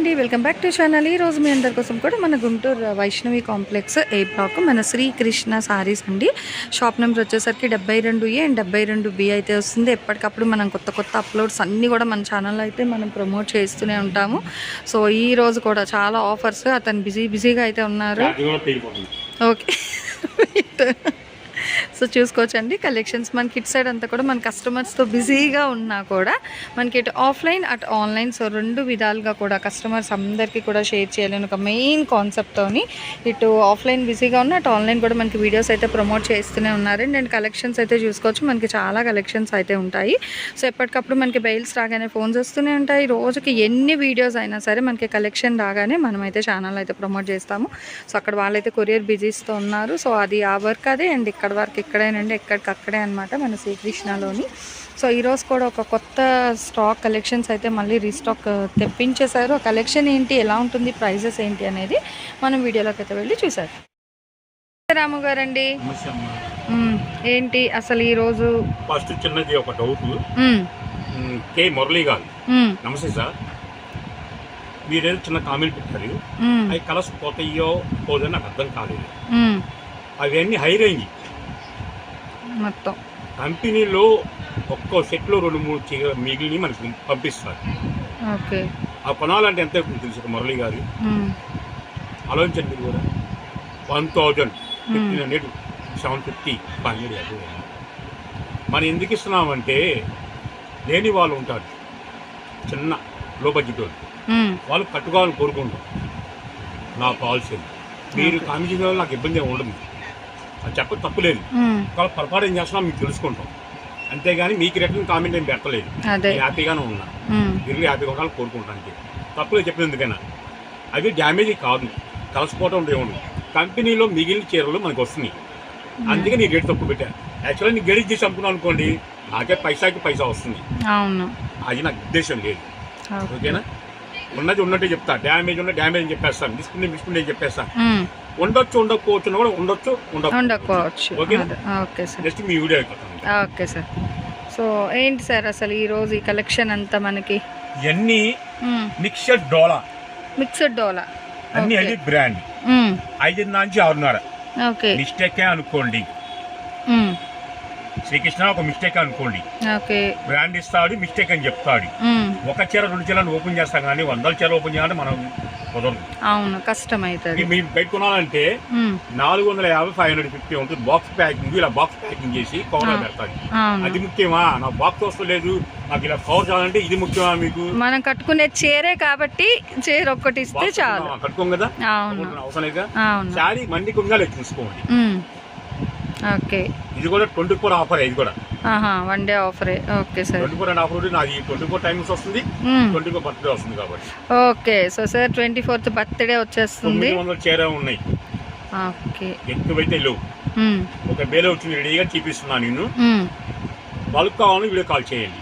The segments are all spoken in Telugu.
అండి వెల్కమ్ బ్యాక్ టు ఛానల్. ఈరోజు మీ అందరి కోసం కూడా మన Guntur Vaishnavi complex A block మన శ్రీకృష్ణ సారీస్ అండి. షాప్ నెంబర్ వచ్చేసరికి 72 ఏ అండ్ 72 బి అయితే వస్తుంది. ఎప్పటికప్పుడు మనం కొత్త కొత్త అప్లోడ్స్ అన్నీ కూడా మన ఛానల్‌లో అయితే మనం ప్రమోట్ చేస్తూనే ఉంటాము. సో ఈ రోజు కూడా చాలా ఆఫర్స్ అతను బిజీ బిజీగా అయితే ఉన్నారు. ఓకే. సో చూసుకోవచ్చండి. కలెక్షన్స్ మనకి ఇటు సైడ్ అంతా కూడా మన కస్టమర్స్తో బిజీగా ఉన్నా కూడా మనకి ఇటు ఆఫ్లైన్ అటు ఆన్లైన్ సో రెండు విధాలుగా కూడా కస్టమర్స్ అందరికీ కూడా షేర్ చేయాలని ఒక మెయిన్ కాన్సెప్ట్తోని ఇటు ఆఫ్లైన్ బిజీగా ఉన్న అటు ఆన్లైన్ కూడా మనకి వీడియోస్ అయితే ప్రమోట్ చేస్తూనే ఉన్నారండి అండ్ కలెక్షన్స్ అయితే చూసుకోవచ్చు. మనకి చాలా కలెక్షన్స్ అయితే ఉంటాయి. సో ఎప్పటికప్పుడు మనకి బెయిల్స్ రాగానే ఫోన్స్ వస్తూనే ఉంటాయి. రోజుకి ఎన్ని వీడియోస్ అయినా సరే మనకి కలెక్షన్ రాగానే మనమైతే ఛానల్ అయితే ప్రమోట్ చేస్తాము. సో అక్కడ వాళ్ళైతే కొరియర్ బిజీస్తో ఉన్నారు. సో అది ఆ వర్క్ అదే. అండ్ ఇక్కడ వరకు ఇక్కడేనండి ఎక్కడికి అక్కడే అనమాట మన శ్రీకృష్ణలోని. సో ఈరోజు కూడా ఒక కొత్త స్టాక్ కలెక్షన్స్ అయితే మళ్ళీ రీస్టాక్ తెప్పించేశారు. ఆ కలెక్షన్ ఏంటి ఎలా ఉంటుంది ప్రైజెస్ ఏంటి అనేది మనం వీడియోలోకి అయితే వెళ్ళి చూసారు రాము గారండి. ఏంటి అసలు ఈరోజు ఫస్ట్ చిన్నది ఒక డౌట్. కే మురళీ గారు. నమస్తే సార్. మీరేదో చిన్న కామెంట్ పెట్టారు. అవి కలర్స్ పోతాయో పోదో నాకు అర్థం కాలేదు. అవన్నీ హై రేంజ్. మొత్తం. కంపెనీలో ఒక్కో సెట్లో రెండు మూడు చీర మిగిలిని మనకి పంపిస్తారు. ఓకే. ఆ కొనాలంటే ఎంత అవుతుంది తెలుసు మురళీ గారు. ఆలోచించండి మీరు కూడా. One thousand. Fifteen hundred seven fifty five hundred మనం ఎందుకు ఇస్తున్నామంటే లేని వాళ్ళు ఉంటారు. చిన్న లో బడ్జెట్ వాళ్ళు. వాళ్ళు కట్టుకోవాలని కోరుకుంటాం. నా పాలసీ మీరు వల్ల నాకు ఇబ్బంది ఉండదు. చెప్ప తప్పులేదు మ్మ్. ఒకవేళ పొరపాటు ఏం చేస్తున్నా మీకు తెలుసుకుంటాం. అంతేగాని మీకు రిటర్న్ కామెంట్ ఏం పెట్టలేదు. హ్యాపీగానే ఉన్నా. మీరు హ్యాపీగా ఉండాలని కోరుకుంటానికి. తప్పులేదు చెప్పిన ఎందుకైనా. అవి డ్యామేజ్ కాదు. కలసిపోవటం ఏముండదు కంపెనీలో మిగిలిన చీరలు మనకు వస్తున్నాయి. అందుకే నీ రేట్ తక్కువ పెట్టాను యాక్చువల్గా నీ గడిచి చేసి అమ్ముకున్నాను అనుకోండి నాకే పైసాకి పైసా వస్తుంది. అవును. అది నాకు ఉద్దేశం లేదు. ఓకే. ఓకేనా? ఉన్నది ఉన్నట్టే చెప్తా. డ్యామేజ్ ఉన్న డ్యామేజ్ అని చెప్పేస్తాను. మిస్కుంటే మిస్కుంటే చెప్పేస్తాను. ఉండొచ్చు ఉండకపోవచ్చు కూడా ఉండొచ్చు ఉండకపోవచ్చు. Okay sir. నెక్స్ట్ మీ వీడియో ఓకే సార్. సో ఏంటి సార్ అసలు ఈరోజు ఈ కలెక్షన్ అంతా మనకి? ఇవన్నీ మిక్సర్ డోలా. మిక్స్డ్ డోలా. అన్ని. అది బ్రాండ్. ఐదు నుంచి ఆరున్నర. ఓకే. మిస్టేకే అనుకోండి. శ్రీకృష్ణ ఒక మిస్టేక్ అనుకోండి. ఓకే. బ్రాండ్ ఇస్తాడు మిస్టేక్ అని చెప్తాడు. ఒక చీర రెండు చీరలు ఓపెన్ చేస్తాం కానీ వందల చీర ఓపెన్ చేయాలంటే మనం కుదరదు అవును కష్టం అవుతుంది మీరు బయట కొనాలంటే నాలుగు వందల యాభై ఫైవ్ హండ్రెడ్ ఫిఫ్టీ ఉంటుంది. బాక్స్ ప్యాకింగ్ ఇలా బాక్స్ ప్యాకింగ్ చేసి కవర్ అవును. అది ముఖ్యమా? నాకు బాక్స్ వస్తలేదు నాకు ఇలా కవర్ చేయాలంటే ఇది ముఖ్యమా మీకు? మనం కట్టుకునే చీరే కాబట్టి చీర ఒక్కటి ఇస్తే చాలు. కట్టుకోం కదా? అవును. అవసరం లేదా? శారీ ఉండాలి చూసుకోండి మ్మ్. ఓకే. ఇది కూడా ట్వంటీ ఫోర్ ఆఫర్ ఇది కూడా. One day ఆఫరే. Okay sir. Twenty four and offer నాది ట్వంటీ ఫోర్ టైమ్స్ వస్తుంది. ట్వంటీ ఫోర్ బర్త్డే వస్తుంది కాబట్టి. Okay so sir twenty fourth birthday వచ్చేస్తుంది. వందల చీర ఉన్నాయి. ఓకే. ఎక్కువైతే లేవు. ఒక బేలో వచ్చింది రెడీగా చూపిస్తున్నాను నేను. బల్క్ కావాలని వీడియో కాల్ చేయండి.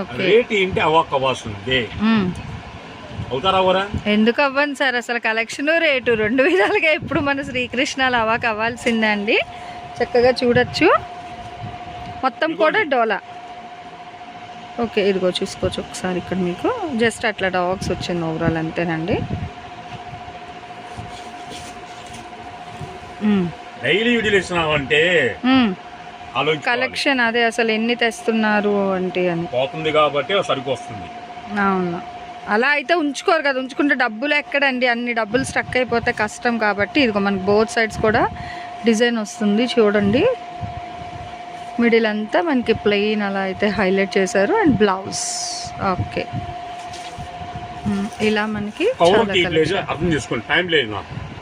ఓకే. రేట్ ఏంటి? అవాక్ అవ్వాల్సిందే. అవుతారా అవరా ఎందుకు అవ్వండి సార్? అసలు కలెక్షన్ రేటు రెండు విధాలుగా ఇప్పుడు మన శ్రీకృష్ణలు అవాక్ అవ్వాల్సిందే అండి చక్కగా చూడొచ్చు. మొత్తం కూడా డోలా. ఓకే ఇదిగో చూసుకోవచ్చు ఒకసారి ఇక్కడ మీకు. జస్ట్ అట్లా డాగ్స్ వచ్చింది ఓవరాల్ అంతేనండి. డైలీ అంటే. కలెక్షన్ అదే అసలు ఎన్ని తెస్తున్నారు అంటే అని. పోతుంది కాబట్టి సరుకు వస్తుంది. అవును. అలా అయితే ఉంచుకోరు కదా. ఉంచుకుంటే డబ్బులు ఎక్కడండి? అన్ని డబ్బులు స్టక్ అయిపోతే కష్టం కాబట్టి ఇదిగో మనకి బోత్ సైడ్స్ కూడా డిజైన్ వస్తుంది చూడండి. మిడిల్ అంతా మనకి ప్లెయిన్ అలా అయితే హైలైట్ చేశారు. And blouse. ఓకే. ఇలా మనకి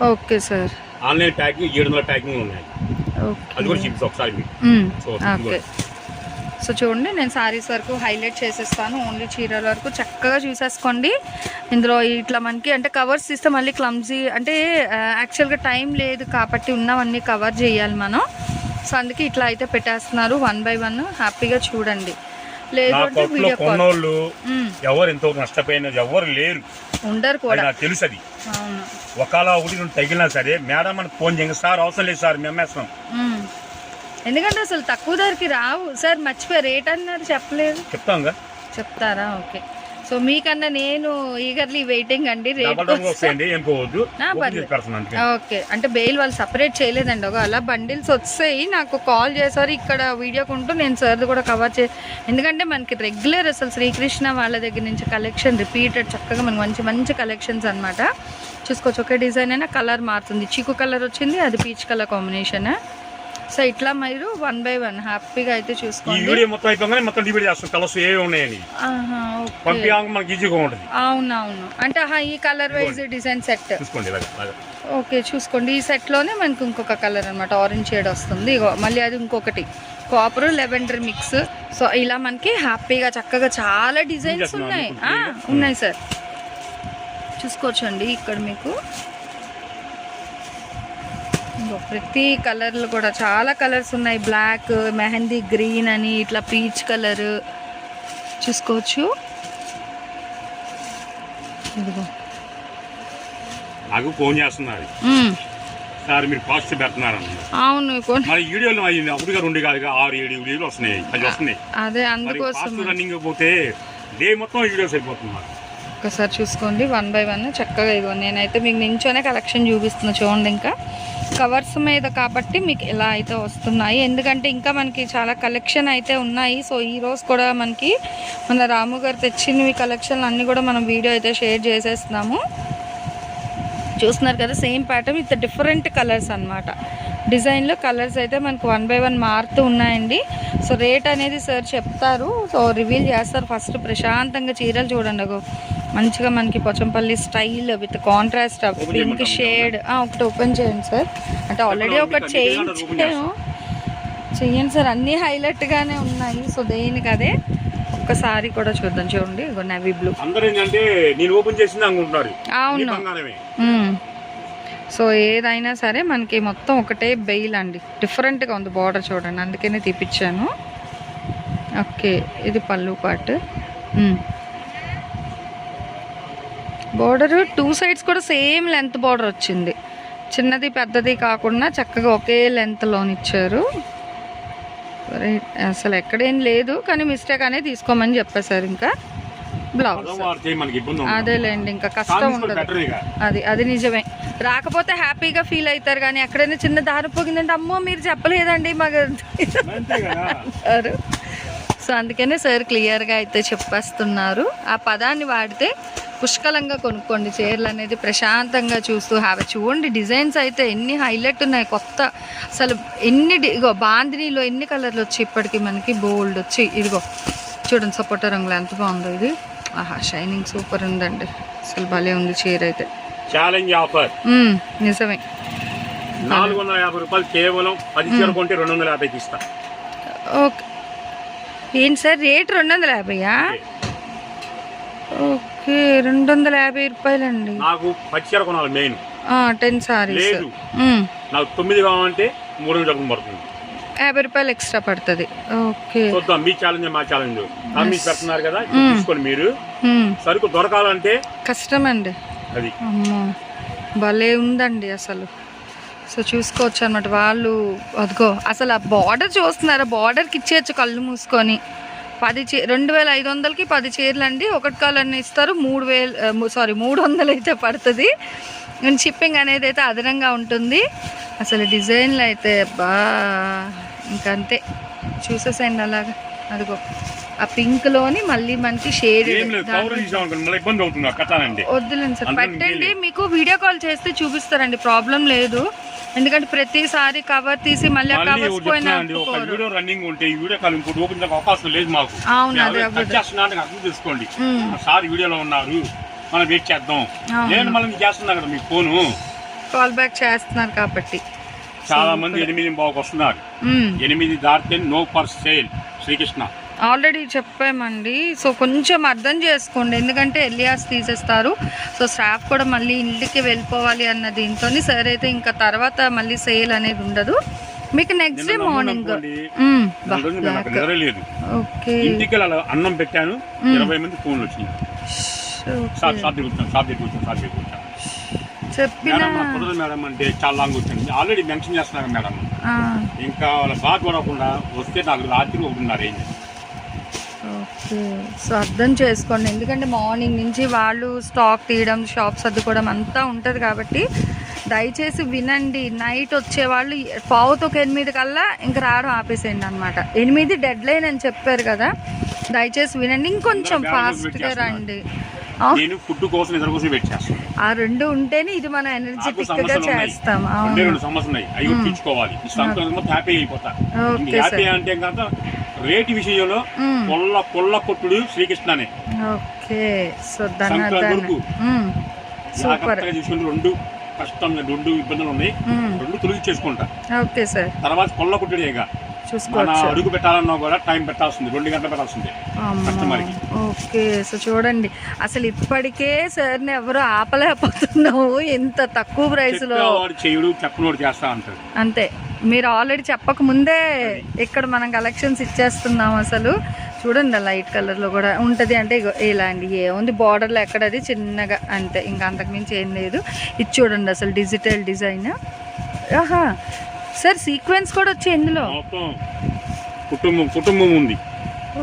ఓకే సార్. ఆన్లైన్ ప్యాకింగ్ ఏడు వందల ప్యాకింగ్ ఉన్నాయి. అది కూడా ఒకసారి ఓకే. సో చూడండి నేను సారీస్ వరకు హైలైట్ చేసేస్తాను. ఓన్లీ చీరల వరకు చక్కగా చూసేసుకోండి. ఇందులో ఇట్లా మనకి అంటే కవర్స్ తీస్తే మళ్ళీ క్లమ్జీ అంటే యాక్చువల్గా టైం లేదు కాబట్టి ఉన్నవన్నీ కవర్ చేయాలి మనం. సో అందుకే ఇట్లా అయితే పెట్టేస్తున్నారు వన్ బై వన్ హ్యాపీగా చూడండి. లేదు వీడియో కాల్ కొన్నోళ్ళు ఉమ్, ఎవరు ఎంతో నష్టపోయిన ఎవరు లేరు. ఉండరు కూడా. తెలుసు అది ఒకవేళ ఒకటి తగిలినా సరే మేడం మనకు ఫోన్ చేయండి. సార్ అవసరం లేదు సార్ మేము ఉమ్. ఎందుకంటే అసలు తక్కువ ధరకి రావు. సార్ మర్చిపోయి రేట్ అన్నారు చెప్పలేదు. చెప్తాంగా? చెప్తారా? ఓకే. సో మీకన్నా నేను ఈగర్లీ వెయిటింగ్ అండి రేట్ ఓకే. అంటే బెయిల్ వాళ్ళు సపరేట్ చేయలేదండి. ఒక అలా బండిల్స్ వచ్చాయి నాకు కాల్ చేశారు ఇక్కడ వీడియో కొంటూ నేను సార్ది కూడా కవర్ చే ఎందుకంటే మనకి రెగ్యులర్ అసలు శ్రీకృష్ణ వాళ్ళ దగ్గర నుంచి కలెక్షన్ రిపీటెడ్ చక్కగా మనకి మంచి మంచి కలెక్షన్స్ అన్నమాట. చూసుకోవచ్చు ఒకే డిజైన్ అయినా కలర్ మారుతుంది. చీకు కలర్ వచ్చింది అది పీచ్ కలర్ కాంబినేషన్ సో ఇట్లా మీరు వన్ బై వన్ హ్యాపీగా అయితే ఈ చూసుకోండి. వీడియో మొత్తం అయిపోగానే మొత్తం డివైడ్ చేస్తాం. కలర్స్ ఏవి ఉన్నాయని. ఆహా, ఓకే. పంపించాక మనకి ఈజీగా ఉంటుంది. అవునవును. అంటే ఈ కలర్ వైజ్ డిజైన్ సెట్. చూసుకోండి. ఓకే చూసుకోండి. ఈ సెట్లోనే మనకు ఇంకొక కలర్ అనమాట ఆరెంజ్ షేడ్ వస్తుంది. మళ్ళీ అది ఇంకొకటి. కాపర్ లెవెండర్ మిక్స్ సో ఇలా మనకి హ్యాపీగా చక్కగా చాలా డిజైన్స్ ఉన్నాయి. ఉన్నాయి సార్. చూసుకోవచ్చండి. ఇక్కడ మీకు ప్రతి కలర్లు కూడా చాలా కలర్స్ ఉన్నాయి. బ్లాక్ మెహందీ గ్రీన్ అని ఇట్లా పీచ్ కలర్. చూసుకోవచ్చు. ఇదిగో. నాకు ఫోన్ చేస్తున్నారు. సార్ మీరు కాస్ట్ పెడుతున్నారు అవును మరి వీడియోలు రెండు కాదుగా ఆరు ఏడు వీడియోలు వస్తున్నాయి. అది వస్తున్నాయి. అదే మరి అందుకోసం రన్నింగ్ పోతే డే మొత్తం వీడియోస్. ఒకసారి చూసుకోండి వన్ బై వన్ చక్కగా ఇగో నేనైతే మీకు నించోనే కలెక్షన్ చూపిస్తున్నా చూడండి ఇంకా. కవర్స్ మీద కాబట్టి మీకు ఎలా అయితే వస్తున్నాయి. ఎందుకంటే ఇంకా మనకి చాలా కలెక్షన్ అయితే ఉన్నాయి. సో ఈరోజు కూడా మనకి మన రాము గారు తెచ్చినవి కలెక్షన్లు అన్నీ కూడా మనం వీడియో అయితే షేర్ చేసేస్తున్నాము. చూస్తున్నారు కదా same pattern with different colours అన్నమాట. డిజైన్లో కలర్స్ అయితే మనకు వన్ బై వన్ మారుతూ ఉన్నాయండి. సో రేట్ అనేది సార్ చెప్తారు. సో రివీల్ చేస్తారు. ఫస్ట్ ప్రశాంతంగా చీరలు చూడండి మంచిగా మనకి Pochampally style with contrast pink? Shade. ఒకటి ఓపెన్ చేయండి సార్. అంటే ఆల్రెడీ ఒకటి చేయించాను చెయ్యండి సార్ అన్నీ హైలైట్గానే ఉన్నాయి. సో దేనికి అదే? ఒక్కసారి కూడా చూద్దాం. చూడండి నవీ బ్లూ అవును. సో ఏదైనా సరే మనకి మొత్తం ఒకటే బెయిల్ అండి. డిఫరెంట్గా ఉంది బార్డర్ చూడండి. అందుకనే తీపిచ్చాను. ఓకే ఇది పళ్ళు పార్ట్ బార్డర్ టూ సైడ్స్ కూడా సేమ్ లెంత్ బార్డర్ వచ్చింది. చిన్నది పెద్దది కాకుండా చక్కగా ఒకే లెంత్లోని ఇచ్చారు. రైట్. అసలు ఎక్కడేం లేదు కానీ మిస్టేక్ అనేది తీసుకోమని చెప్పేశారు ఇంకా. బ్లౌజ్. అదేలేండి ఇంకా కష్టం ఉండదు. అది అది నిజమే. రాకపోతే హ్యాపీగా ఫీల్ అవుతారు కానీ ఎక్కడైనా చిన్న దారి పోగిందంటే అమ్మో మీరు చెప్పలేదండి మాకు. సో అందుకనే సార్ క్లియర్గా అయితే చెప్పేస్తున్నారు. ఆ పదాన్ని వాడితే పుష్కలంగా కొనుక్కోండి. చీరలు అనేది ప్రశాంతంగా చూస్తూ హ్యాపీ చూడండి. డిజైన్స్ అయితే ఎన్ని హైలైట్ ఉన్నాయి. కొత్త అసలు ఎన్ని ఇగో బాందినీలో ఎన్ని కలర్లు వచ్చి ఇప్పటికి మనకి బోల్డ్ వచ్చి ఇదిగో చూడండి సపోటా రంగులో ఎంత బాగుందో ఇది. ఆహా షైనింగ్ సూపర్ ఉందండి. అసలు భలే ఉంది చీర అయితే. ఛాలెంజ్ ఆఫర్ నిజమే. నాలుగు వందల యాభై రూపాయలు కేవలం పది చీర కొంటే రెండు వందల యాభైకి ఇస్తా ఓకే. ఏంటి సార్ రేట్ రెండు వందల యాభైయా ఓకే. రెండు వందల యాభై రూపాయలండి. నాకు పది చీర కొనాలి మెయిన్. టెన్ సారీస్. లేదు. నాకు తొమ్మిది కావాలంటే మూడు వందల పడుతుంది. యాభై రూపాయలు ఎక్స్ట్రా పడుతుంది. ఓకే. చూద్దాం మీ ఛాలెంజ్ మా ఛాలెంజ్ మీరు పెడుతున్నారు కదా. తీసుకోండి మీరు. సరుకు దొరకాలంటే కష్టం అండి అది. అమ్మో భలే ఉందండి అసలు. సో చూసుకోవచ్చు అనమాట వాళ్ళు. అదిగో అసలు ఆ బార్డర్ చూస్తున్నారు? బార్డర్కి ఇచ్చేయచ్చు కళ్ళు మూసుకొని. పది చీ రెండు వేల ఐదు వందలకి పది చీరలు అండి ఒకటి కలర్ని ఇస్తారు మూడు వేలు సారీ మూడు వందలు అయితే పడుతుంది. అండ్ షిప్పింగ్ అనేది అయితే అదనంగా ఉంటుంది. అసలు డిజైన్లు అయితే బా ఇంకంతే చూసేసేయండి అలాగా. అదిగో. ఆ మళ్ళీ షేడ్ తీసాం అనుకోండి మళ్ళీ అవుతుంది కట్టాలండి వద్దులేండి సార్. పెట్టండి మీకు వీడియో కాల్ చేస్తే చూపిస్తారండి ప్రాబ్లం లేదు. ఎందుకంటే ప్రతిసారి కవర్ తీసి మళ్ళీ కవర్స్ పోయినా ఒక వీడియో రన్నింగ్ ఉంటే ఈ వీడియో కాల్ ఇంకోటి ఓపెన్ అవకాశం లేదు మాకు. అవును, అదే అర్థం చేసుకోండి సార్ వీడియోలో ఉన్నారు మనం వెయిట్ చేద్దాం. నేను చేస్తున్నా కదా మీ ఫోను కాల్ బ్యాక్ చేస్తున్నారు కాబట్టి. చాలా మంది ఎనిమిది బాగుకు వస్తున్నారు. ఎనిమిది దాటితే no for sale Srikrishna. Already చెప్పామండి. సో కొంచెం అర్థం చేసుకోండి. ఎందుకంటే ఎలియాస్ తీసేస్తారు. సో స్టాఫ్ కూడా మళ్ళీ ఇంటికి వెళ్ళిపోవాలి అన్న దీంతో సరే అయితే ఇంకా తర్వాత మళ్ళీ సేల్ అనేది ఉండదు. మీకు నెక్స్ట్ డే మార్నింగ్ ఓకే. ఇంటికి అన్నం పెట్టాను. ఇరవై మంది ఫోన్లు వచ్చినాయి. చెప్పిన మేడం అంటే చాలా లాంగ్ వచ్చింది ఆల్రెడీ మెన్షన్ చేస్తున్నారు మేడం. ఇంకా వాళ్ళ బాగా చూడకుండా వస్తే నాకు రాత్రి ఒకటిన్నర అయింది. సో అర్థం చేసుకోండి. ఎందుకంటే మార్నింగ్ నుంచి వాళ్ళు స్టాక్ తీయడం షాప్స్ సర్దుకోవడం అంతా ఉంటుంది కాబట్టి దయచేసి వినండి. నైట్ వచ్చేవాళ్ళు పావుతో ఒక ఎనిమిది కల్లా ఇంక రావడం ఆపేసేయండి అనమాట ఎనిమిది డెడ్ లైన్ అని చెప్పారు కదా దయచేసి వినండి. ఇంకొంచెం ఫాస్ట్గా. రండి. ఆ, నేను ఫుడ్ కోసం ఇద్దరు కోసం వెయిట్ చేస్తాను ఆ రెండు ఉంటేనే ఇది మనం సమస్యలు ఉన్నాయి. చేస్తాం. రెండే అవును. రెండు సమస్యలు ఉన్నాయి. అవి మ్మ్. తీర్చుకోవాలి. ఈ సంక్రాంతి హ్యాపీ అయిపోతా. Okay happy sir. అంటే కనుక రేటు విషయంలో. పొల్ల పొల్ల కొట్టుడు శ్రీకృష్ణనే. ఓకే. సో జాగ్రత్తగా తీసుకుని రెండు కష్టం రెండు ఇబ్బందులు ఉన్నాయి రెండు తొలగి చేసుకుంటా ఓకే సార్. తర్వాత కొల్ల కొట్టుడు ఇక. మన అడుగు పెట్టాలన్నా కూడా టైం పెట్టాల్సింది రెండు గంటలు పెట్టాల్సింది. కస్టమర్కి. ఓకే సో చూడండి. అసలు ఇప్పటికే సార్ని ఎవరు ఆపలేకపోతున్నావు ఎంత తక్కువ ప్రైస్లో చెప్పేవాడు చేయుడు చెప్పనోడు చేస్తా అంటాడు. అంతే. మీరు ఆల్రెడీ చెప్పక ముందే ఇక్కడ మనం కలెక్షన్స్ ఇచ్చేస్తున్నాం అసలు. చూడండి లైట్ కలర్లో కూడా ఉంటది. అంటే ఇగో ఇలాంటి ఏముంది బార్డర్లో ఎక్కడది చిన్నగా అంతే. ఇంకా అంతకుమించి ఏం లేదు. ఇది చూడండి అసలు డిజిటల్ డిజైన్. ఆహా! సార్ సీక్వెన్స్ కూడా వచ్చి ఇందులో. కుటుంబం కుటుంబం ఉంది.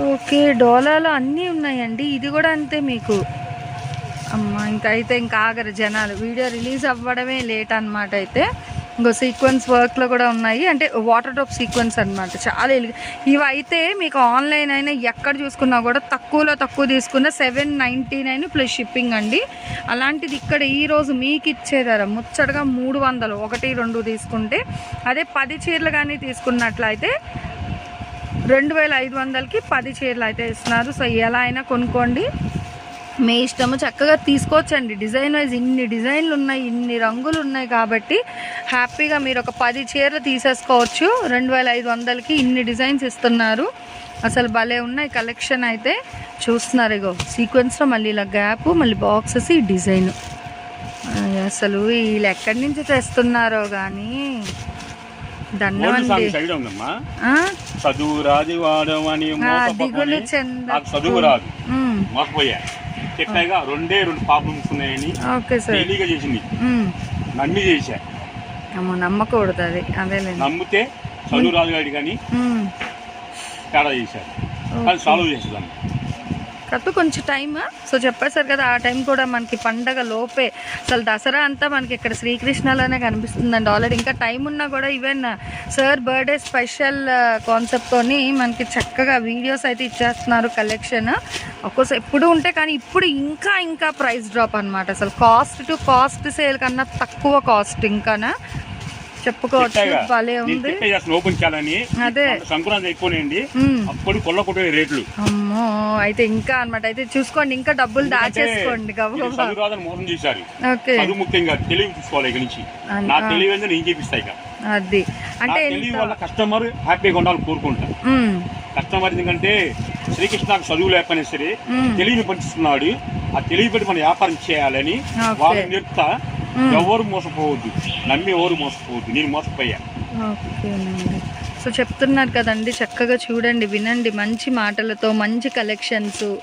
ఓకే. డోలాలో అన్నీ ఉన్నాయండి. ఇది కూడా అంతే మీకు. అమ్మ! ఇంకా అయితే ఇంకా ఆగరు జనాలు. వీడియో రిలీజ్ అవ్వడమే లేట్ అన్నమాట అయితే. ఇంకో సీక్వెన్స్ వర్క్లో కూడా ఉన్నాయి. అంటే వాటర్ డ్రాప్ సీక్వెన్స్ అన్నమాట. చాలా ఎలిగి ఇవి అయితే మీకు ఆన్లైన్ అయినా ఎక్కడ చూసుకున్నా కూడా తక్కువలో తక్కువ తీసుకున్న seven ninety nine plus shipping అండి. అలాంటిది ఇక్కడ ఈరోజు మీకు ఇచ్చే ధర ముచ్చటగా మూడు వందలు. ఒకటి రెండు తీసుకుంటే అదే పది చీరలు కానీ తీసుకున్నట్లయితే రెండు వేల ఐదు వందలకి పది చీరలు అయితే ఇస్తున్నారు. సో ఎలా అయినా కొనుక్కోండి. మీ ఇష్టము చక్కగా తీసుకోవచ్చండి. డిజైన్ వైజ్ ఇన్ని డిజైన్లు ఉన్నాయి ఇన్ని రంగులు ఉన్నాయి కాబట్టి హ్యాపీగా మీరు ఒక పది చీరలు తీసేసుకోవచ్చు. రెండు వేల ఐదు వందలకి ఇన్ని డిజైన్స్ ఇస్తున్నారు. అసలు భలే ఉన్నాయి కలెక్షన్ అయితే. చూస్తున్నారు ఇగో సీక్వెన్స్లో మళ్ళీ ఇలా గ్యాప్ మళ్ళీ బాక్సెస్ ఈ డిజైన్. అసలు వీళ్ళు ఎక్కడి నుంచి తెస్తున్నారో కానీ? చదువు రాదు. చదువు. మోసపోయా. చెప్పాగా రెండే రెండు ప్రాబ్లమ్స్ ఉన్నాయని ఓకే సార్. డైలీగా చేసింది. మ్మ్. నమ్మి చేశా. అమ్మో నమ్మకూడదు అది. అదేలేండి. నమ్మితే చదువు రాదు కానీ. తేడా చేశారు కానీ సాల్వ్ చేసేదాన్ని కాకపోతే కొంచెం టైమ్ సో చెప్పేశారు కదా ఆ టైం కూడా మనకి పండగ లోపే. అసలు దసరా అంతా మనకి ఇక్కడ శ్రీకృష్ణలోనే కనిపిస్తుందండి ఆల్రెడీ ఇంకా టైం ఉన్నా కూడా ఈవెన్ సార్ బర్త్డే స్పెషల్ కాన్సెప్ట్తోని మనకి చక్కగా వీడియోస్ అయితే ఇచ్చేస్తున్నారు కలెక్షన్ ఒక్కోసారి ఎప్పుడు ఉంటే కానీ ఇప్పుడు ఇంకా ఇంకా ప్రైస్ డ్రాప్ అనమాట అసలు కాస్ట్ టు కాస్ట్ సేల్ కన్నా తక్కువ కాస్ట్ ఇంకానా? చెప్పుకోవచ్చు. భలే ఉంది. ఓపెన్ చేయాలని. అదే. సంక్రాంతి. అప్పుడు కొల్ల కొట్టే రేట్లు. అమ్మో అయితే ఇంకా అన్నమాట. అయితే చూసుకోండి ఇంకా డబ్బులు దాచేసుకోండి మోసం చేశారు. ఓకే. ముఖ్యంగా తెలివి తీసుకోవాలి ఇక నుంచి. అన్- నా ఆ. తెలివి ఏందో నేను చేపిస్తా ఇక. అది. అంటే వల్ల కస్టమర్ హ్యాపీగా ఉండాలని కోరుకుంటా. కస్టమర్ ఎందుకంటే శ్రీకృష్ణకు చదువు లేకపోయినా సరే మ్మ్. తెలివిని పంచిస్తున్నాడు ఆ తెలివి పెట్టి మనం వ్యాపారం చేయాలని. వాళ్ళు నేర్పుతా. ఎవరు మోసపోవద్దు. నమ్మి ఎవరు మోసపోవద్దు. నేను మోసపోయా. సో చెప్తున్నారు కదండి చక్కగా చూడండి వినండి. మంచి మాటలతో మంచి కలెక్షన్స్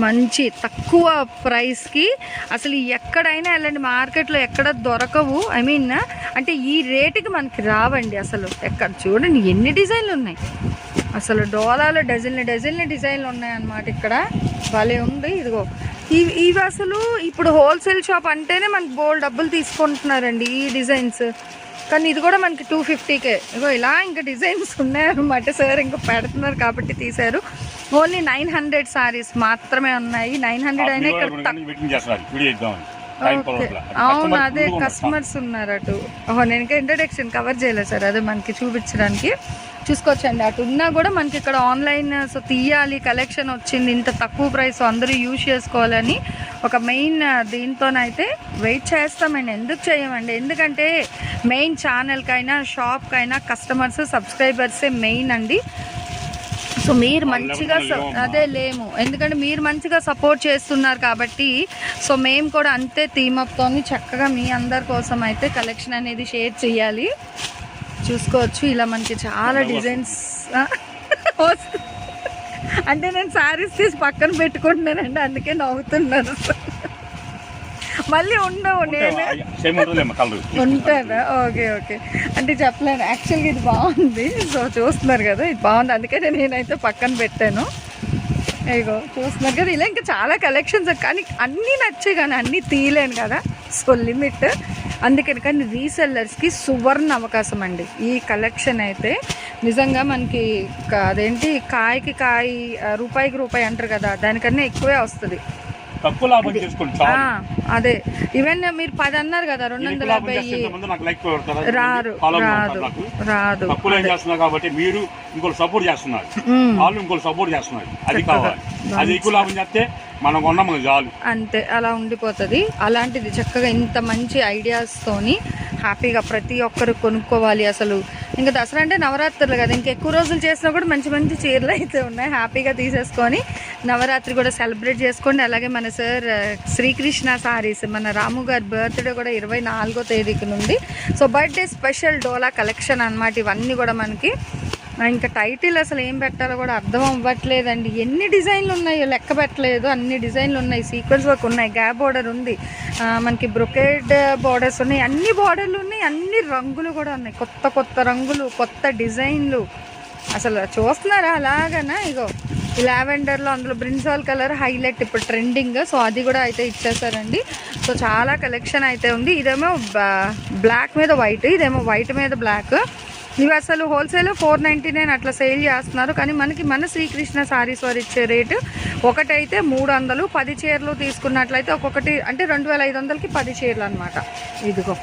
మంచి తక్కువ ప్రైస్కి అసలు ఎక్కడైనా వెళ్ళండి. మార్కెట్లో ఎక్కడ దొరకవు. ఐ మీన్ అంటే ఈ రేటుకి మనకి రావండి అసలు. ఎక్కడ చూడండి ఎన్ని డిజైన్లు ఉన్నాయి. అసలు డోలాలో డజన్లు డజన్లు డిజైన్లు ఉన్నాయన్నమాట ఇక్కడ. భలే ఉంది. ఇదిగో ఇవి ఇవి అసలు ఇప్పుడు హోల్సేల్ షాప్ అంటేనే మనకి బోల్ డబ్బులు తీసుకుంటున్నారండి ఈ డిజైన్స్. కానీ ఇది కూడా మనకి టూ ఫిఫ్టీకే. ఇగో ఇలా ఇంకా డిజైన్స్ ఉన్నాయన్నమాట సార్. ఇంకా పెడుతున్నారు కాబట్టి తీశారు. ఓన్లీ నైన్ హండ్రెడ్ సారీస్ మాత్రమే ఉన్నాయి. నైన్ హండ్రెడ్ అయినా ఇక్కడ. అవును అదే. కస్టమర్స్ ఉన్నారు అటు. ఓహో నేను ఇంకా ఇంట్రడక్షన్ కవర్ చేయలేదు సార్. అదే మనకి చూపించడానికి. చూసుకోవచ్చండి. అటు ఉన్నా కూడా మనకి ఇక్కడ ఆన్లైన్ సో తీయాలి కలెక్షన్ వచ్చింది ఇంత తక్కువ ప్రైస్ అందరూ యూజ్ చేసుకోవాలని ఒక మెయిన్ దీంతోనైతే వెయిట్ చేస్తామండి. ఎందుకు చేయమండి? ఎందుకంటే మెయిన్ ఛానల్కైనా షాప్కైనా కస్టమర్స్ సబ్స్క్రైబర్సే మెయిన్ అండి. సో మీరు మంచిగా. అదే లేము. ఎందుకంటే మీరు మంచిగా సపోర్ట్ చేస్తున్నారు కాబట్టి సో మేము కూడా అంతే థీమ్ అప్తో చక్కగా మీ అందరి కోసం అయితే కలెక్షన్ అనేది షేర్ చేయాలి. చూసుకోవచ్చు. ఇలా మనకి చాలా డిజైన్స్ అంటే నేను శారీస్ తీసి పక్కన పెట్టుకుంటున్నానండి అందుకే నవ్వుతున్నాను. మళ్ళీ ఉండవు నేను. ఉంటాను? Okay okay. అంటే చెప్పలేను. యాక్చువల్గా ఇది బాగుంది. సో చూస్తున్నారు కదా ఇది బాగుంది. అందుకనే నేనైతే పక్కన పెట్టాను. ఇగో చూస్తున్నారు కదా ఇలా ఇంకా చాలా కలెక్షన్స్ కానీ అన్నీ నచ్చాయి కానీ అన్నీ తీయలేను కదా. So limit. అందుకని కానీ రీసెల్లర్స్కి సువర్ణ అవకాశం అండి. ఈ కలెక్షన్ అయితే నిజంగా మనకి అదేంటి? కాయకి కాయ రూపాయికి రూపాయి అంటారు కదా దానికన్నా ఎక్కువే వస్తుంది. తక్కువ లాభం చేసుకోండి ఆ, చాలు అదే. ఈవెన్ మీరు పది అన్నారు కదా రెండు వందల యాభై రారు రాదు రాదు. తక్కువ ఏం చేస్తున్నారు కాబట్టి మీరు ఇంకోటి సపోర్ట్ చేస్తున్నారు. వాళ్ళు ఇంకోటి సపోర్ట్ చేస్తున్నారు. అది. కావాలి. అది ఎక్కువ లాభం చేస్తే అంతే అలా ఉండిపోతుంది. అలాంటిది చక్కగా ఇంత మంచి ఐడియాస్తోని హ్యాపీగా ప్రతి ఒక్కరు కొనుక్కోవాలి అసలు. ఇంకా దసరా అంటే నవరాత్రులు కదా ఇంకా ఎక్కువ రోజులు చేసినా కూడా మంచి మంచి చీరలు అయితే ఉన్నాయి. హ్యాపీగా తీసేసుకొని నవరాత్రి కూడా సెలబ్రేట్ చేసుకోండి. అలాగే మన సార్ శ్రీకృష్ణ సారీస్ మన రాము గారి బర్త్డే కూడా ఇరవై నాలుగో తేదీకి నుండి. సో బర్త్డే స్పెషల్ డోలా కలెక్షన్ అనమాట ఇవన్నీ కూడా మనకి ఇంకా టైటిల్ అసలు ఏం పెట్టాలో కూడా అర్థం అవ్వట్లేదండి. ఎన్ని డిజైన్లు ఉన్నాయో లెక్క పెట్టలేదు. అన్ని డిజైన్లు ఉన్నాయి. సీక్వెన్స్ వర్క్ ఉన్నాయి. గ్యాప్ బోర్డర్ ఉంది. మనకి బ్రొకేడ్ బోర్డర్స్ ఉన్నాయి. అన్ని బోర్డర్లు ఉన్నాయి. అన్ని రంగులు కూడా ఉన్నాయి. కొత్త కొత్త రంగులు కొత్త డిజైన్లు. అసలు చూస్తున్నారా? అలాగనా? ఇగో లావెండర్లో అందులో బ్రిన్సాల్ కలర్ హైలైట్ ఇప్పుడు ట్రెండింగ్ సో అది కూడా అయితే ఇచ్చేసారండి. సో చాలా కలెక్షన్ అయితే ఉంది. ఇదేమో బ్లాక్ మీద వైట్ ఇదేమో వైట్ మీద బ్లాక్ ఇవి అసలు హోల్సేల్ ఫోర్ నైంటీ నైన్ అట్లా సేల్ చేస్తున్నారు. కానీ మనకి మన శ్రీకృష్ణ సారీస్ వారు ఇచ్చే రేటు ఒకటైతే మూడు వందలు పది చీరలు తీసుకున్నట్లయితే ఒక్కొక్కటి అంటే రెండు వేల ఐదు వందలకి పది చీరలు అనమాట ఇదిగో.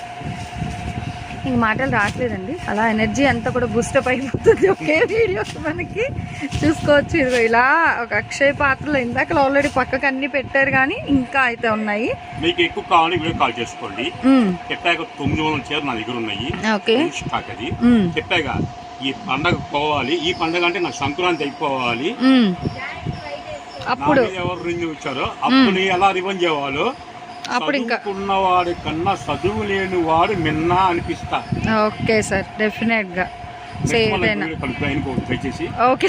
ఇంక మాటలు రావట్లేదండి. అలా ఎనర్జీ అంతా కూడా బూస్టప్ అయిపోతుంది. ఒకే వీడియోస్ మనకి. చూసుకోవచ్చు. ఇదిగో ఇలా ఒక అక్షయ పాత్రలో ఇందాక ఆల్రెడీ పక్కకు అన్ని పెట్టారు కానీ ఇంకా అయితే ఉన్నాయి. మీకు ఎక్కువ కావాలి వీడియో కాల్ చేసుకోండి. చెప్పాక తొమ్మిది వందల చీరలు నా దగ్గర ఉన్నాయి. ఓకే. స్టాక్ అది. చెప్పాక ఈ పండగ పోవాలి. ఈ పండగ అంటే నాకు సంక్రాంతి అయిపోవాలి. అప్పుడు. ఎవరు వచ్చారో అప్పుడు ఎలా రివెంజ్ చేయాలో అప్పుడు ఇంకా చదువుకున్న వాడి కన్నా చదువు లేని వాడు మిన్నా అనిపిస్తా. ఓకే సార్ ఏదైనా దయచేసి ఓకే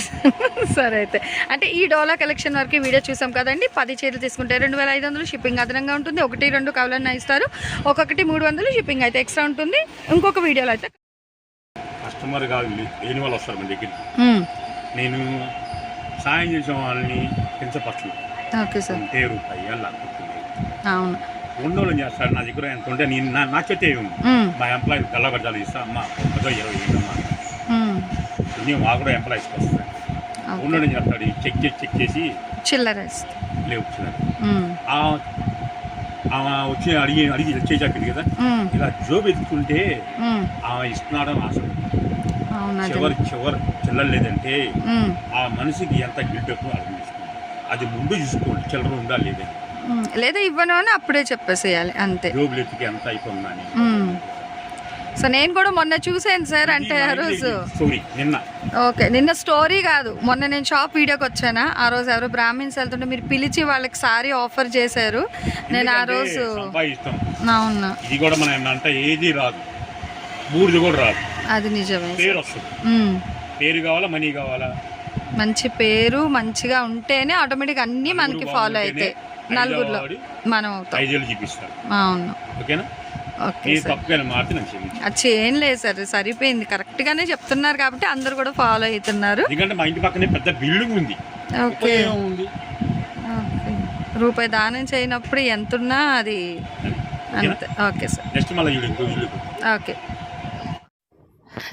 సార్ అయితే. అంటే ఈ డోలా కలెక్షన్ వరకు వీడియో చూసాం కదండి పది చీరలు తీసుకుంటే రెండు వేల ఐదు వందలు షిప్పింగ్ అదనంగా ఉంటుంది ఒకటి రెండు కావాలన్నా ఇస్తారు ఒక్కొక్కటి మూడు వందలు షిప్పింగ్ అయితే ఎక్స్ట్రా ఉంటుంది. ఇంకొక వీడియోలో అయితే కస్టమర్ కాదు లేని వాళ్ళు వస్తారు మన దగ్గరికి. మ్మ్. నేను సాయం చేసే వాళ్ళని కించపరచు ఓకే సార్. రూపాయి అవును ఉన్నోళ్ళు చేస్తారు నా దగ్గర ఎంత ఉంటే నేను నా నా మ్మ్. మా ఎంప్లాయీ గల్లగడ్డలు ఇస్తా అమ్మ ఒకటో ఇరవై అమ్మా మ్మ్. నేను మా కూడా ఎంప్లాయీస్కి వస్తాను. ఉన్నోళ్ళు చేస్తాడు చెక్ చేసి చెక్ చేసి చిల్లర. లేవు. ఆ ఆమె వచ్చి అడిగి అడిగి చేసాక కదా. ఇలా జోబు ఎత్తుకుంటే. ఆమె ఇస్తున్నాడని ఆశ చివరి చివరి చిల్లర లేదంటే. ఆ మనిషికి ఎంత గిల్ట్ ఎక్కువ అర్థం అది ముందు చూసుకోండి చిల్లర ఉందా లేదని. లేదా ఇవ్వను అని అప్పుడే చెప్పేసేయాలి అంతే. ఎంత అయిపోయిందని. సో నేను కూడా మొన్న చూసాను సార్ అంటే ఆ రోజు. ఓకే నిన్న స్టోరీ కాదు. మొన్న నేను షాప్ వీడియోకి వచ్చానా? ఆ రోజు ఎవరో బ్రాహ్మిన్స్ వెళ్తుంటే మీరు పిలిచి వాళ్ళకి సారీ ఆఫర్ చేశారు. నేను ఆ రోజు సంపాదిస్తాం. అవును. ఇది కూడా మనం అంటే ఏది రాదు. బూడిది కూడా రాదు. అది నిజమే పేరు వస్తుంది. మ్మ్. పేరు కావాలా మనీ కావాలా? మంచి పేరు మంచిగా ఉంటేనే ఆటోమేటిక్ అన్నీ మనకి ఫాలో అవుతాయి నలుగురిలో మనం అవుతాం ఐదేళ్ళు చూపిస్తారు. అవును. ఓకేనా? ఓకే అది ఏం లేదు సార్ సరిపోయింది. కరెక్ట్గానే చెప్తున్నారు కాబట్టి అందరు కూడా ఫాలో అవుతున్నారు. ఎందుకంటే మా ఇంటి పక్కనే పెద్ద బిల్డింగ్ ఉంది. ఓకే. రూపాయి దానం చేయనప్పుడు ఎంతున్నా అది అంతే. Okay sir. నెక్స్ట్ మళ్ళీ ఓకే.